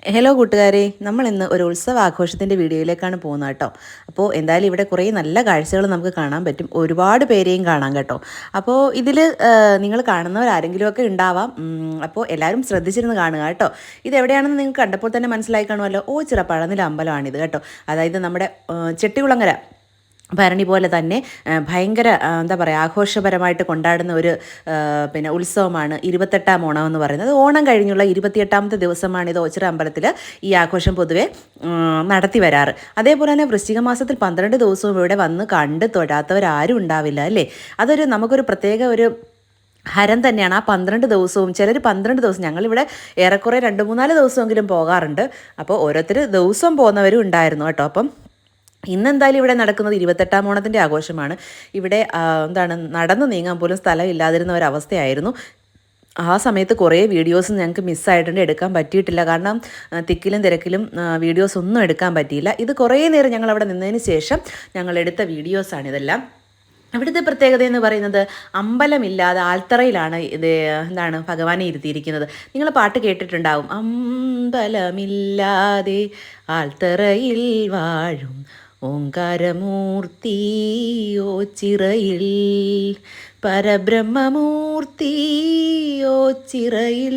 Hello കൂട്ടുകാരെ. നമ്മൾ ഇന്ന് ഒരു ഉത്സവ ആഘോഷത്തിന്റെ വീഡിയോയിലേക്കാണ് പോകുന്നത് കേട്ടോ. അപ്പോൾ എന്തായാലും ഇവിടെ കുറേ നല്ല കാഴ്ചകൾ നമുക്ക് കാണാൻ പറ്റും. ഒരുപാട് പേരെയും കാണാം കേട്ടോ. അപ്പോൾ ഇതിൽ നിങ്ങൾ കാണുന്നവരാരെങ്കിലുമൊക്കെ ഉണ്ടാവാം. അപ്പോൾ എല്ലാവരും ശ്രദ്ധിച്ചിരുന്ന് കാണുക കേട്ടോ. ഇത് എവിടെയാണെന്ന് നിങ്ങൾക്ക് കണ്ടപ്പോൾ തന്നെ മനസ്സിലായി കാണുമല്ലോ. ഓ ചില പഴനില അമ്പലമാണിത് കേട്ടോ. അതായത് നമ്മുടെ ചെട്ടികുളങ്ങര. ഭരണി പോലെ തന്നെ ഭയങ്കര എന്താ പറയുക ആഘോഷപരമായിട്ട് കൊണ്ടാടുന്ന ഒരു പിന്നെ ഉത്സവമാണ് ഇരുപത്തെട്ടാം ഓണം എന്ന് പറയുന്നത്. ഓണം കഴിഞ്ഞുള്ള ഇരുപത്തിയെട്ടാമത്തെ ദിവസമാണ് ഇത് ഓച്ചിറ അമ്പലത്തിൽ ഈ ആഘോഷം പൊതുവെ നടത്തി വരാറ്. അതേപോലെ തന്നെ വൃശ്ചിക മാസത്തിൽ പന്ത്രണ്ട് ദിവസവും ഇവിടെ വന്ന് കണ്ട് തൊഴാത്തവരാരും ഉണ്ടാവില്ല അല്ലേ? അതൊരു നമുക്കൊരു പ്രത്യേക ഒരു ഹരം തന്നെയാണ്. ആ പന്ത്രണ്ട് ദിവസവും ചിലർ പന്ത്രണ്ട് ദിവസം ഞങ്ങളിവിടെ ഏറെക്കുറെ രണ്ട് മൂന്നാൽ ദിവസമെങ്കിലും പോകാറുണ്ട്. അപ്പോൾ ഓരോരുത്തർ ദിവസം പോകുന്നവരും ഉണ്ടായിരുന്നു കേട്ടോ. അപ്പം ഇന്നെന്തായാലും ഇവിടെ നടക്കുന്നത് ഇരുപത്തെട്ടാം ഓണത്തിന്റെ ആഘോഷമാണ്. ഇവിടെ എന്താണ് നടന്നു നീങ്ങാൻ പോലും സ്ഥലം ഇല്ലാതിരുന്ന ഒരവസ്ഥയായിരുന്നു. ആ സമയത്ത് കുറേ വീഡിയോസ് ഞങ്ങൾക്ക് മിസ്സായിട്ടുണ്ട് എടുക്കാൻ പറ്റിയിട്ടില്ല. കാരണം തിക്കിലും തിരക്കിലും വീഡിയോസ് ഒന്നും എടുക്കാൻ പറ്റിയില്ല. ഇത് കുറേ നേരം ഞങ്ങൾ അവിടെ നിന്നതിന് ശേഷം ഞങ്ങൾ എടുത്ത വീഡിയോസാണ് ഇതെല്ലാം. ഇവിടുത്തെ പ്രത്യേകത എന്ന് പറയുന്നത് അമ്പലമില്ലാതെ ആൽത്തറയിലാണ് ഇത് എന്താണ് ഭഗവാനെ ഇരുത്തിയിരിക്കുന്നത്. നിങ്ങൾ പാട്ട് കേട്ടിട്ടുണ്ടാവും. അമ്പലമില്ലാതെ ആൽത്തറയിൽ വാഴും ഓങ്കാരമൂർത്തി ഓ ചിറയിൽ. പരബ്രഹ്മമൂർത്തി ഓ ചിറയിൽ.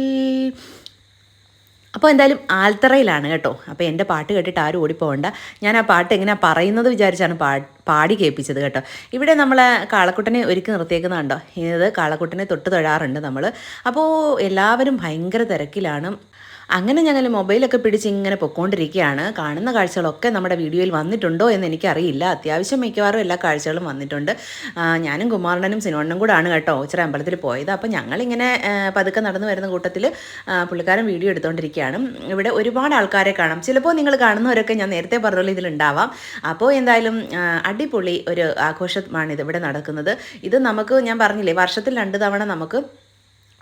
അപ്പോൾ എന്തായാലും ആൽത്തറയിലാണ് കേട്ടോ. അപ്പോൾ എന്റെ പാട്ട് കേട്ടിട്ട് ആരും ഓടിപ്പോകണ്ട ഞാൻ ആ പാട്ട് എങ്ങനെയാണ് പറയുന്നത് വിചാരിച്ചാണ് പാ പാടി കേൾപ്പിച്ചത് കേട്ടോ. ഇവിടെ നമ്മൾ കാളക്കുട്ടനെ ഒരുക്കി നിർത്തിയേക്കുന്നതുണ്ടോ ഇത് കാളക്കുട്ടനെ തൊട്ട് തൊഴാറുണ്ട് നമ്മൾ അപ്പോൾ എല്ലാവരും ഭയങ്കര തിരക്കിലാണ്. അങ്ങനെ ഞങ്ങൾ മൊബൈലൊക്കെ പിടിച്ച് ഇങ്ങനെ പൊക്കോണ്ടിരിക്കുകയാണ്. കാണുന്ന കാഴ്ചകളൊക്കെ നമ്മുടെ വീഡിയോയിൽ വന്നിട്ടുണ്ടോ എന്ന് എനിക്കറിയില്ല. അത്യാവശ്യം മിക്കവാറും എല്ലാ കാഴ്ചകളും വന്നിട്ടുണ്ട്. ഞാനും കുമാരനും സിനോണ്ണനും ആണ് കേട്ടോ ഓച്ചിറ അമ്പലത്തിൽ പോയത്. അപ്പോൾ ഞങ്ങളിങ്ങനെ പതുക്കെ നടന്നു വരുന്ന കൂട്ടത്തിൽ പുള്ളിക്കാരൻ വീഡിയോ എടുത്തുകൊണ്ടിരിക്കുകയാണ് ഇവിടെ ഒരുപാട് ആൾക്കാരെ കാണാം. ചിലപ്പോൾ നിങ്ങൾ കാണുന്നവരൊക്കെ ഞാൻ നേരത്തെ പറഞ്ഞ ഇതിലുണ്ടാവാം അപ്പോൾ എന്തായാലും അടിപൊളി ഒരു ആഘോഷമാണ് ഇത് ഇവിടെ നടക്കുന്നത്. ഇത് നമുക്ക് ഞാൻ പറഞ്ഞില്ലേ വർഷത്തിൽ രണ്ട് തവണ നമുക്ക്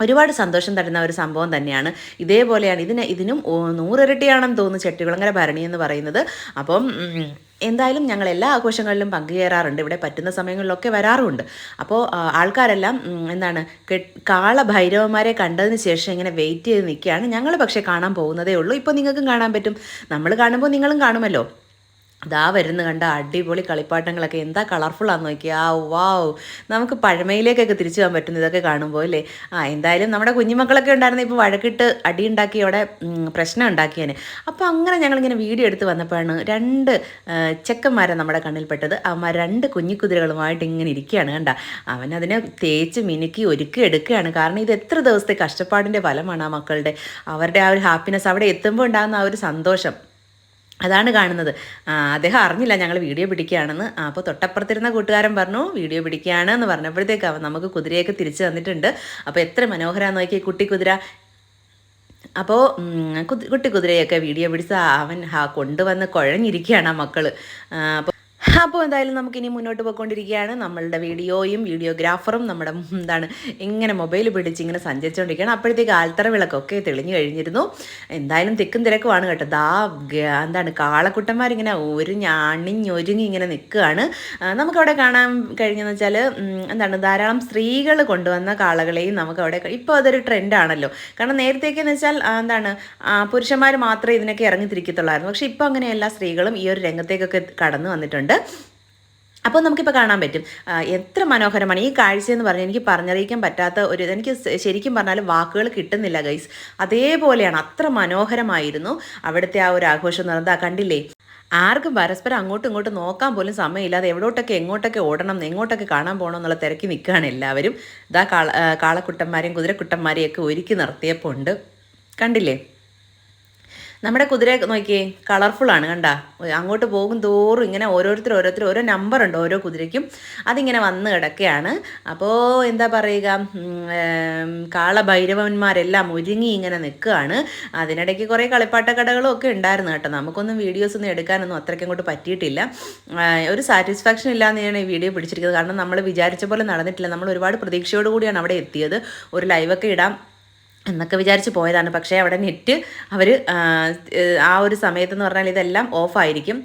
ഒരുപാട് സന്തോഷം തരുന്ന ഒരു സംഭവം തന്നെയാണ്. ഇതേപോലെയാണ് ഇതിന് ഇതിനും നൂറിരട്ടിയാണെന്ന് തോന്നുന്നു ചെട്ടികുളങ്ങര ഭരണി എന്ന് പറയുന്നത്. അപ്പം എന്തായാലും ഞങ്ങൾ എല്ലാ ആഘോഷങ്ങളിലും പങ്കുചേരാറുണ്ട്. ഇവിടെ പറ്റുന്ന സമയങ്ങളിലൊക്കെ വരാറുമുണ്ട് അപ്പോൾ ആൾക്കാരെല്ലാം എന്താണ് കാള ഭൈരവന്മാരെ കണ്ടതിന് ശേഷം ഇങ്ങനെ വെയിറ്റ് ചെയ്ത് നിൽക്കുകയാണ്. ഞങ്ങൾ പക്ഷേ കാണാൻ പോകുന്നതേ ഉള്ളൂ. ഇപ്പോൾ നിങ്ങൾക്കും കാണാൻ പറ്റും. നമ്മൾ കാണുമ്പോൾ നിങ്ങളും കാണുമല്ലോ. ദാ വരുന്ന കണ്ട അടിപൊളി കളിപ്പാട്ടങ്ങളൊക്കെ. എന്താ കളർഫുള്ളാന്ന് നോക്കിയാ. വാവ് നമുക്ക് പഴമയിലേക്കൊക്കെ തിരിച്ചു പോകാൻ പറ്റുന്ന ഇതൊക്കെ കാണുമ്പോൾ അല്ലേ? ആ എന്തായാലും നമ്മുടെ കുഞ്ഞുമക്കളൊക്കെ ഉണ്ടായിരുന്നു ഇപ്പോൾ വഴക്കിട്ട് അടി ഉണ്ടാക്കി അവിടെ പ്രശ്നം ഉണ്ടാക്കിയേനെ. അപ്പോൾ അങ്ങനെ ഞങ്ങളിങ്ങനെ വീഡിയോ എടുത്ത് വന്നപ്പോഴാണ് രണ്ട് ചെക്കന്മാരെ നമ്മുടെ കണ്ണിൽപ്പെട്ടത്. അവന്മാർ രണ്ട് കുഞ്ഞിക്കുതിരകളുമായിട്ട് ഇങ്ങനെ ഇരിക്കുകയാണ് കണ്ട. അവനതിനെ തേച്ച് മിനുക്കി ഒരുക്കി എടുക്കുകയാണ്. കാരണം ഇത് എത്ര ദിവസത്തെ കഷ്ടപ്പാടിന്റെ ഫലമാണ് ആ മക്കളുടെ. അവരുടെ ആ ഒരു ഹാപ്പിനെസ് അവിടെ എത്തുമ്പോൾ ഉണ്ടാകുന്ന ആ ഒരു സന്തോഷം. അതാണ് കാണുന്നത്. അദ്ദേഹം അറിഞ്ഞില്ല ഞങ്ങൾ വീഡിയോ പിടിക്കുകയാണെന്ന്. അപ്പോൾ തൊട്ടപ്പുറത്തിരുന്ന കൂട്ടുകാരൻ പറഞ്ഞു വീഡിയോ പിടിക്കുകയാണ് എന്ന് പറഞ്ഞപ്പോഴത്തേക്ക് അവൻ നമുക്ക് കുതിരയൊക്കെ തിരിച്ചു തന്നിട്ടുണ്ട്. അപ്പോൾ എത്ര മനോഹരമാണെന്ന് നോക്കി കുട്ടി കുതിര. അപ്പോൾ കുട്ടി കുതിരയൊക്കെ വീഡിയോ പിടിച്ച അവൻ കൊണ്ടുവന്ന് കുഴഞ്ഞിരിക്കുകയാണ് ആ മക്കൾ അപ്പോൾ അപ്പോൾ എന്തായാലും നമുക്ക് ഇനി മുന്നോട്ട് പോയിക്കൊണ്ടിരിക്കുകയാണ്. നമ്മളുടെ വീഡിയോയും വീഡിയോഗ്രാഫറും നമ്മുടെ എന്താണ് ഇങ്ങനെ മൊബൈൽ പിടിച്ച് ഇങ്ങനെ സഞ്ചരിച്ചുകൊണ്ടിരിക്കുകയാണ് അപ്പോഴത്തേക്ക് ആൽത്തറ വിളക്കൊക്കെ തെളിഞ്ഞു കഴിഞ്ഞിരുന്നു. എന്തായാലും തിക്കും തിരക്കുമാണ് കേട്ടോ. ദാ എന്താണ് കാളക്കുട്ടന്മാരിങ്ങനെ ഒരു ഞാണിഞ്ഞൊരുങ്ങി ഇങ്ങനെ നിൽക്കുകയാണ്. നമുക്കവിടെ കാണാൻ കഴിഞ്ഞെന്ന് വെച്ചാൽ എന്താണ് ധാരാളം സ്ത്രീകൾ കൊണ്ടുവന്ന കാളകളെയും നമുക്കവിടെ ഇപ്പോൾ അതൊരു ട്രെൻഡാണല്ലോ. കാരണം നേരത്തേക്കെന്ന് വെച്ചാൽ എന്താണ് പുരുഷന്മാർ മാത്രമേ ഇതിനൊക്കെ ഇറങ്ങി തിരിക്കത്തുള്ളായിരുന്നു പക്ഷേ ഇപ്പോൾ അങ്ങനെയല്ല. സ്ത്രീകളും ഈ ഒരു രംഗത്തേക്കൊക്കെ കടന്നു വന്നിട്ടുണ്ട്. അപ്പോൾ നമുക്കിപ്പോൾ കാണാൻ പറ്റും. എത്ര മനോഹരമാണ്. ഈ കാഴ്ച എന്ന് പറഞ്ഞാൽ എനിക്ക് പറഞ്ഞറിയിക്കാൻ പറ്റാത്ത ഒരു എനിക്ക് ശരിക്കും പറഞ്ഞാൽ വാക്കുകൾ കിട്ടുന്നില്ല ഗൈസ്. അതേപോലെയാണ്. അത്ര മനോഹരമായിരുന്നു അവിടുത്തെ ആ ഒരു ആഘോഷം എന്ന് പറയുന്നത് കണ്ടില്ലേ? ആർക്കും പരസ്പരം അങ്ങോട്ടും ഇങ്ങോട്ടും നോക്കാൻ പോലും സമയമില്ലാതെ എവിടോട്ടൊക്കെ എങ്ങോട്ടൊക്കെ ഓടണം എങ്ങോട്ടൊക്കെ കാണാൻ പോകണം എന്നുള്ള തിരക്കി നിൽക്കുകയാണ് എല്ലാവരും. ഇതാ കാള കാളക്കുട്ടന്മാരെയും കുതിരക്കുട്ടന്മാരെയും ഒക്കെ ഒരുക്കി നിർത്തിയപ്പോൾ ഉണ്ട്. കണ്ടില്ലേ? നമ്മുടെ കുതിര നോക്കിയേ ആണ് കണ്ട? അങ്ങോട്ട് പോകും തോറും ഇങ്ങനെ ഓരോരുത്തർ ഓരോരുത്തർ ഓരോ നമ്പർ ഉണ്ട് ഓരോ കുതിരയ്ക്കും. അതിങ്ങനെ വന്ന് കിടക്കുകയാണ്. അപ്പോൾ എന്താ പറയുക? കാളഭൈരവന്മാരെല്ലാം ഒരുങ്ങി ഇങ്ങനെ നിൽക്കുകയാണ്. അതിനിടയ്ക്ക് കുറേ കളിപ്പാട്ട കടകളും ഒക്കെ ഉണ്ടായിരുന്നു കേട്ടോ. നമുക്കൊന്നും വീഡിയോസ് ഒന്നും എടുക്കാനൊന്നും അത്രയ്ക്ക് അങ്ങോട്ട് പറ്റിയിട്ടില്ല. ഒരു സാറ്റിസ്ഫാക്ഷൻ ഇല്ലാതെയാണ് ഈ വീഡിയോ പിടിച്ചിരിക്കുന്നത്. കാരണം നമ്മൾ വിചാരിച്ച പോലെ നടന്നിട്ടില്ല. നമ്മൾ ഒരുപാട് പ്രതീക്ഷയോട് കൂടിയാണ് അവിടെ എത്തിയത്. ഒരു ലൈവൊക്കെ ഇടാം. എന്നൊക്കെ വിചാരിച്ച് പോയതാണ്. പക്ഷേ അവിടെ നെറ്റ് അവർ ആ ഒരു സമയത്തെന്ന് പറഞ്ഞാൽ ഇതെല്ലാം ഓഫായിരിക്കും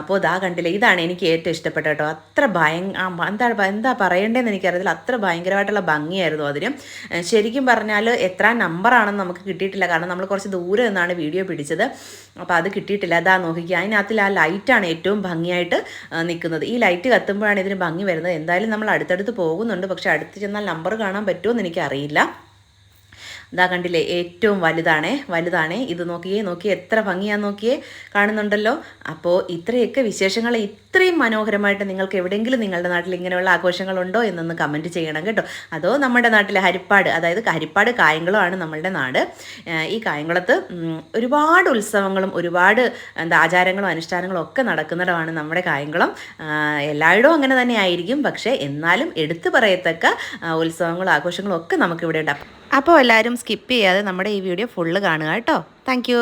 അപ്പോൾ ഇതാ കണ്ടില്ല ഇതാണ് എനിക്ക് ഏറ്റവും ഇഷ്ടപ്പെട്ട കേട്ടോ. അത്ര ഭയം എന്താ എന്താ പറയേണ്ടതെന്ന് എനിക്കറിയത്തില്ല. അത്ര ഭയങ്കരമായിട്ടുള്ള ഭംഗിയായിരുന്നു അതിന്. ശരിക്കും പറഞ്ഞാൽ എത്ര നമ്പറാണെന്ന് നമുക്ക് കിട്ടിയിട്ടില്ല. കാരണം നമ്മൾ കുറച്ച് ദൂരെ നിന്നാണ് വീഡിയോ പിടിച്ചത്. അപ്പോൾ അത് കിട്ടിയിട്ടില്ല. അതാ നോക്കിക്കുക അതിനകത്തിൽ ആ ലൈറ്റാണ് ഏറ്റവും ഭംഗിയായിട്ട് നിൽക്കുന്നത്. ഈ ലൈറ്റ് കത്തുമ്പോഴാണ് ഇതിന് ഭംഗി വരുന്നത്. എന്തായാലും നമ്മൾ അടുത്തടുത്ത് പോകുന്നുണ്ട്. പക്ഷേ അടുത്ത് ചെന്നാൽ നമ്പർ കാണാൻ പറ്റുമോ എന്ന് എനിക്കറിയില്ല. ഇതാ കണ്ടില്ലേ ഏറ്റവും വലുതാണേ വലുതാണേ. ഇത് നോക്കിയേ നോക്കിയേ എത്ര ഭംഗിയാന്ന് നോക്കിയേ കാണുന്നുണ്ടല്ലോ. അപ്പോൾ ഇത്രയൊക്കെ വിശേഷങ്ങൾ ഇത്രയും മനോഹരമായിട്ട് നിങ്ങൾക്ക് എവിടെയെങ്കിലും നിങ്ങളുടെ നാട്ടിൽ ഇങ്ങനെയുള്ള ആഘോഷങ്ങളുണ്ടോ എന്നൊന്ന് കമന്റ് ചെയ്യണം കേട്ടോ. അതോ നമ്മുടെ നാട്ടിലെ ഹരിപ്പാട് അതായത് ഹരിപ്പാട് കായംകുളമാണ് നമ്മളുടെ നാട്. ഈ കായംകുളത്ത് ഒരുപാട് ഉത്സവങ്ങളും ഒരുപാട് എന്താ ആചാരങ്ങളും അനുഷ്ഠാനങ്ങളും ഒക്കെ നടക്കുന്നിടമാണ് നമ്മുടെ കായംകുളം. എല്ലായിടവും അങ്ങനെ തന്നെ ആയിരിക്കും. പക്ഷേ എന്നാലും എടുത്തു പറയത്തക്ക ഉത്സവങ്ങളും ആഘോഷങ്ങളും ഒക്കെ നമുക്കിവിടെ ഉണ്ട്. അപ്പോൾ എല്ലാവരും സ്കിപ്പ് ചെയ്യാതെ നമ്മുടെ ഈ വീഡിയോ ഫുള്ള് കാണുക കേട്ടോ. താങ്ക്